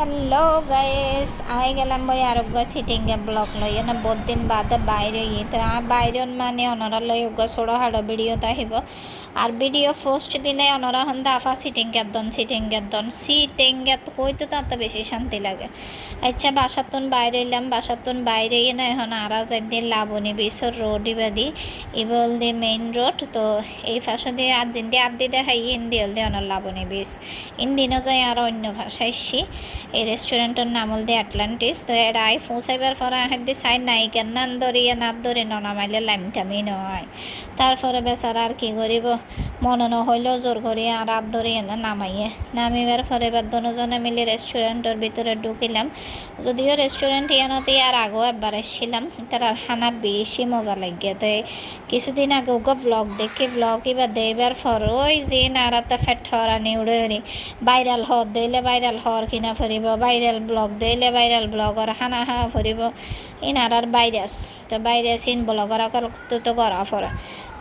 Hello guys I গেলাম বই আরোগ্য সিটিং এ ব্লক লই না বহুত দিন বাদ বাইরে তো, আ বাইরে মানে অনরা লই উগ্র ছোড়ো হাড়ো ভিডিও তাহিব আর ভিডিও ফার্স্ট দিনে অনরা হন দাফা সিটিং এর দন সিটিং এর দন। সিটিং এর হইতো তাতে বেশি শান্তি লাগে। আচ্ছা বাসাতুন বাইরে এলাম, বাসাতুন বাইরে না এখন আরা যাই লাবণী বিশর রোড ইবাদি ইবল দি মেইন রোড তো এই ফাঁসো দিয়ে আর দিন দিয়ে আর দিয়ে দেখাই ইন্দি হল দিয়ে অনর লাবণী বিশ ইন্দিনও যাই আর অন্য ভাষায় এই রেস্টুরেন্টের নাম হল দি আটলান্টিস। তো এর আই পৌঁছাইবার পরে হেদি সাইড নাইকের নান ধরিয়ে নাত ধরে ননামাইলে লাইম থামি নয় তারপরে বেচারা আর কি করিব? মনে নহইলেও জোর করি আর রাত ধরে এনে নামাইয়ে নামিবার পরে এবার দুজনে মিলে রেস্টুরেন্টের ভিতরে ঢুকিলাম। যদিও রেস্টুরেন্ট ইয়ানতে আর আগেও একবার এসেছিলাম তার আর খানা বেশি মজা লাগে তো কিছুদিন আগে ওকে ব্লগ দেখি ব্লগ এবার দেবার পর ওই যে নারাতা ফেট হরানি উড়ে ভাইরাল হর দিলে ভাইরাল হর কিনা ফুরিব ভাইরাল ব্লগ দিলে ভাইরাল ব্লগর খানা খাওয়া ফুরিব ইনার আর ভাইরাস তো ভাইরাস ইন ব্লগর তো করা ফরে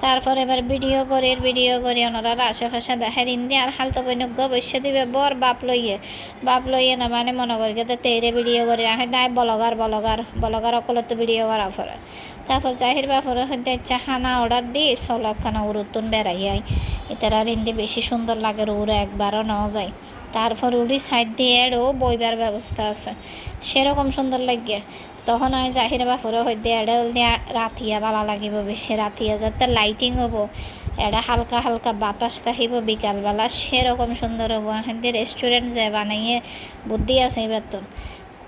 তারপর এবার ভিডিও করি ভিডিও করি, ওনারা আশেপাশে দেখাই দিন দিয়ে আর হালতো বৈনজ্ঞ বসে দিবে, বর বাপ লইয়ে। বাপ লইয়ে না মানে মনে করি তো তেরে ভিডিও করে আহে নাই বলগার বলগার বলগার অকলে তো ভিডিও করা ফরে তারপর জাহির বাপরে হইতে খানা অর্ডার দিই সলক খানা উরুতুন বেড়াই আই এটারা রিন্দি বেশি সুন্দর লাগে উড়ে একবারও নেওয়া যায়। তারপর উড়ি সাইড দিয়ে এরও বইবার ব্যবস্থা আছে। সেরকম সুন্দর লাগে। তখন আমি জাহির বাপুরও হইতে এডা দিয়ে রাতিয়া ভালো লাগিব বেশি, রাতিয়া যাতে লাইটিং হব এটা হালকা হালকা বাতাস থাকিব বিকালবেলা সেরকম সুন্দর হব। এখন রেস্টুরেন্ট যে বানাইয়ে বুদ্ধি আছে এবার তো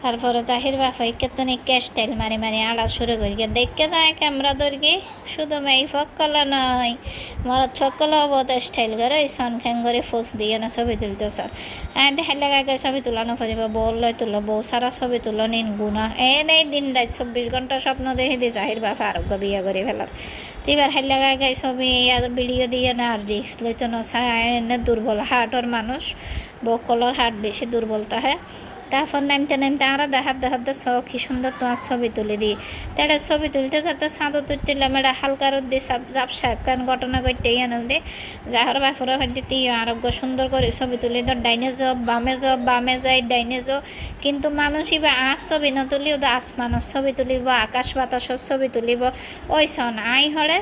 তারপরে জাহির বাফাই কেতনি স্টাইল মারি মারি আড়া শুরু করি দেখে যায় ক্যামেরা ধরি শুধু মেয়ে ফক কলা নয়। মরদ ফকল বহুত স্টাইল করে সন খেং করে ফোস দিয়ে না ছবি তুলতে স্যার। হ্যাঁ দেখার লাগাকে ছবি তোলানো পারিব বউ লয় তুলো, বউ সারা ছবি তুলো, নিন গুণা। এনেই দিন রাত চব্বিশ ঘণ্টা স্বপ্ন দেখে দিয়ে জাহির বাফা আরোগ্য বিয়ে করে ফেলার এবার হাইলা গায়ে ছবি আর ভিডিও দিয়ে না আর রিক্স লইতো না দুর্বল হার্টর মানুষ বকলর হার্ট বেশি দুর্বলতা হয় তারপর নামতে নামতে আরা দেখার দেখাতে স কি সুন্দর তোমার ছবি তুলে দিই তারা ছবি তুলতে যাতে সাঁতো তুলছিলাম এটা হালকা রোদ দিয়ে জাপসা কারণ ঘটনা করতে ইয়ানো দে। যাহার বাপরে হয়তো তুই আরোগ্য সুন্দর করে ছবি তুলি ধর ডাইনে জব বামে জব বামে যাই, ডাইনে জব কিন্তু মানুষই বা আস ছবি না নতুলিও তো আসমানের ছবি তুলিব, আকাশ বাতাসর ছবি তুলিব। ওই সন আই হলে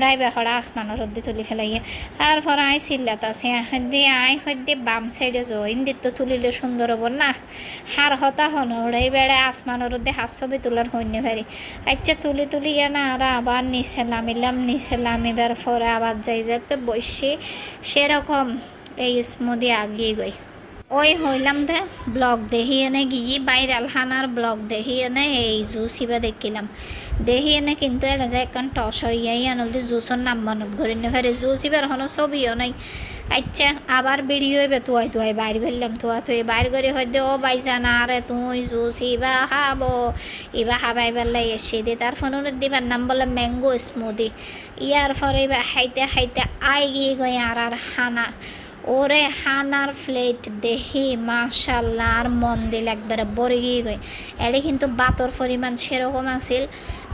বা বেহরা আসমানের রোদ্দি তুলি ফেলাইয়ে। তারপর আই চিল্লাত আছে দিয়ে আই হইতে বাম সাইডে যাও ইন্দির তো তুলিলে সুন্দর হব না। হার হতা হন ওড়াই বেড়ে আসমানের মধ্যে হাত ছবি তোলার হইন্য ভারি আচ্ছা তুলি তুলি না আর আবার নিচে নামিলাম নিচে নামিবার পরে আবার যাই যাতে বসে সেরকম এই স্মুদি আগিয়ে গই ওই হইলাম দে, ব্লগ দেখি এনে গিয়ে বাইরাল হানার ব্লগ দেখি এনে এই জুস হিবা দেখিলাম। দেখি এনে কিন্তু এটা যে একখান টস হইয়াই আনলদি জুসর নাম মনত করি না ফেরে জুস হিবার হনো ছবিও নাই। আচ্ছা আবার ভিডিও এবার তুয়াই তুয়াই বাইর করলাম তুয়া তুই বাইর করে হয়তো, ও বাইজান আরে তুই জুস ইবা খাব ইবা খাবাই পেলাই এসে দে, তার ফোন দিবার নাম বলে ম্যাঙ্গো স্মুদি। ইয়ার পরে এবার খাইতে খাইতে আই গিয়ে গই আর আর হানা। ওরে হানার ফ্লেট, দেহি, মাশাল্লাহ, আর মন দিল একবারে বরে গিয়ে গই। এড়ে কিন্তু বাতর পরিমাণ সেরকম আছিল।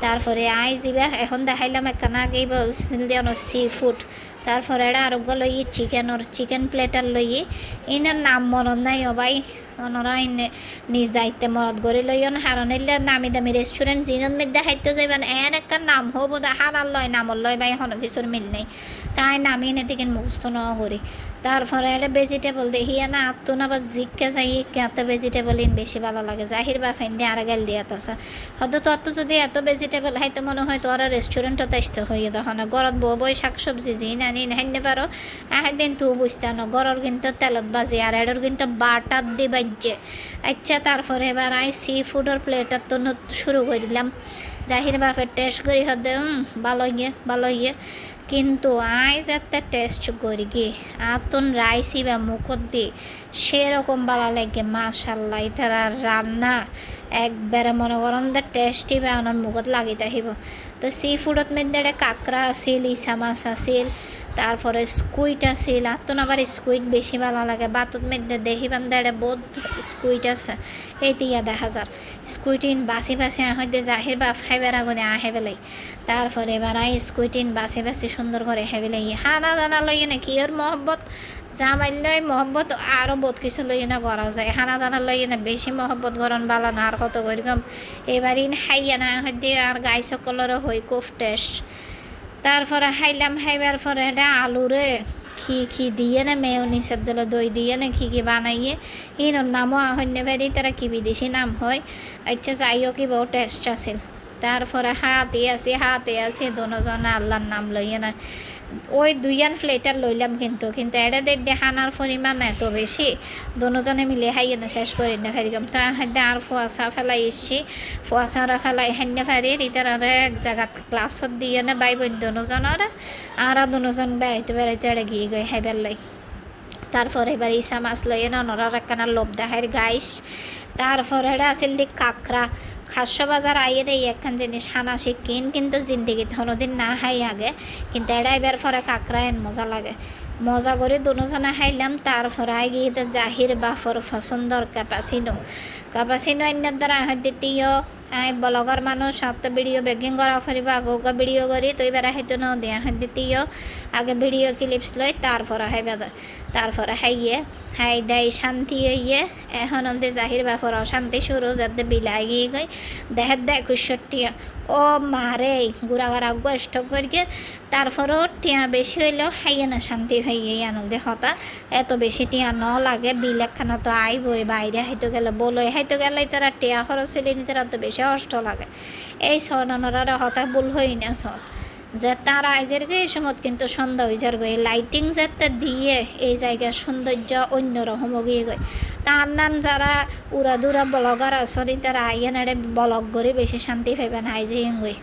তারপরে আই যাবা এখন দেখাইলাম একখানা আগেই বলছিল দিয়ে সি ফুড। তারপরে এটা আরোগ্য লই চিকেনের চিকেন প্লেটার লই ইনার নাম মরণ নাই অবাই অনরা নিজ দায়িত্বে মরদ করে লইন হারন। এলে নামি দামি রেস্টুরেন্ট জিনত মধ্যে খাইতে যাইবেন। এন একটা নাম হব হারার লয় নামর লয় বাই হন কিছুর মিল নেই। তাই নামি থেকে মুখস্থ ন করি তারপরে এটা ভেজিটেবল দেখি না, আত্ম না বা জিজ্ঞা যাই কেতে ভেজিটেবল ইন বেশি ভালো লাগে। জাহির বা ফেন দিয়ে আর গেল দিয়ে আছে হয়তো তো এত যদি এত ভেজিটেবল হাইতে মনে হয় তো আর রেস্টুরেন্টত আসতে হয়ে তখন গরত বউ বই, শাক সবজি জি নানি হাইনে পারো। দিন তু বুঝতে না গরর কিন্তু তেলত বাজে, আর এডর কিন্তু বাটার দি বাজছে আচ্ছা তারপরে এবার আই সি ফুডের প্লেটার তো শুরু করে দিলাম। জাহির বাপের টেস্ট করি হতে ভালো ইয়ে ভালো ইয়ে। কিন্তু আইজ একটা টেস্ট করি গে। আতন রাইসি বা মুখত দি, সেরকম বলা লাগে, মাশাল্লাহ তারা রান্না একবারে মনে করেন দে টেস্টি বা আনার মুখত লাগি থাকিব তো সি ফুডত মধ্যে কাঁকড়া আছিল ইসা মাছ আছিল তারপরে স্কুইট আছিল আর তো আবার স্কুইট বেশি ভালো লাগে। বাতত মধ্যে দেখি বান্দারে বহুত স্কুইট আছে এই তিয়া দেখা যার। স্কুইটিন বাসি বাসি হইতে জাহির বা ফাইবার আগে আহে বেলাই তারপরে এবার আই স্কুইটিন বাসি বাসি সুন্দর করে হেবে লই হানা দানা লই না কি ওর মহব্বত? জামাইলাই মহব্বত আরও বহুত কিছু লই না করা যায়। হানা দানা লই না বেশি মহব্বত গরন বালা না আর কত করি কম এবার ইন হাইয়া না হইতে আর গাই সকলেরও হই কুফ টেস্ট তারপরে হাইলাম হাইবার পরে এটা আলুরে কি খি দিয়ে না, মেয়নিসের দিল দই দিয়ে না কি কি বানাইয়ে ইনোর নামও হন্য ভেরি তারা কি বিদেশি নাম হয়? আচ্ছা যাইও কি বহু টেস্ট আছে। তারপরে হাতে আছে হাতে আছে দুজন আল্লাহর নাম লইয়ে না। ওই দুইয়ান ফ্লেটার লইলাম কিন্তু কিন্তু এটা দেখ দেখানোর পরিমাণ এত বেশি। দুজনে মিলে হাইয়ে না, শেষ করি না ফেরিলাম তা হাইতে আর ফুয়াশা ফেলাই এসছি। ফুয়াশারা ফেলাই হাইনে ফেরি ইতার আর এক জায়গাত ক্লাসত দিয়ে না বাই বোন দুজনের আর দুজন বেড়াইতে বেড়াইতে এটা গিয়ে গই হাইবার লাই। তারপর এবার ইসা মাছ লইয়ে ননরার একখানা লোভ দেখার গাইস। তারপর এটা আছিল দি কাঁকড়া। খাস্য বাজার আইয়ে দেই একখান জিনিস, হানা শিকিন কিন্তু জিন্দিগি কোনোদিন না খাই আগে, কিন্তু এবার পরে কাঁকড়া এন মজা লাগে। মজা করে দুজনে খাইলাম তারপরে আই গিয়ে জাহির বাফর পছন্দর ক্যাপাসিনো। ক্যাপাসিনো অন্যের দ্বারা হয়তো তিয় আই ব্লগর মানুষ সব তো ভিডিও বেগিং করা ফুরিব আগে ভিডিও করি, তো এবার হয়তো ন দিয়া হয়তো তিয় আগে ভিডিও ক্লিপস লই তারপরে হাইবা তারপরে হাইয়ে, হাই দেয় শান্তি হইয়ে, এখন হলতে জাহির বাফর অশান্তি শুরু, যাতে বিলাই গিয়ে গই, দেহের দেয় কুশটিয়া ও মারে গুড়াগার আগুয়া স্টক করিয়ে, তারপরেও টিয়া বেশি হইলেও হাইয়ে না শান্তি হইয়ে আনন্দে হতা। এত বেশি টিয়া ন লাগে বিল একখানা তো আইবই, বাইরে হাইতে গেলে বলই, হাইতে গেলে তারা টিয়া খরচ হইলে তারা তো বেশি কষ্ট লাগে। এই সনরা হতা ভুল হই না সন। যে তার আইজের গে এই সময় কিন্তু সন্ধ্যা হয়ে যার গই লাইটিং যাতে দিয়ে এই জায়গার সৌন্দর্য অন্য রকম গিয়ে গই তার নান যারা উড়া দুরা ব্লগার আসনি তারা আইয়ানারে ব্লগ করে বেশি শান্তি পাইবেন আইজে গই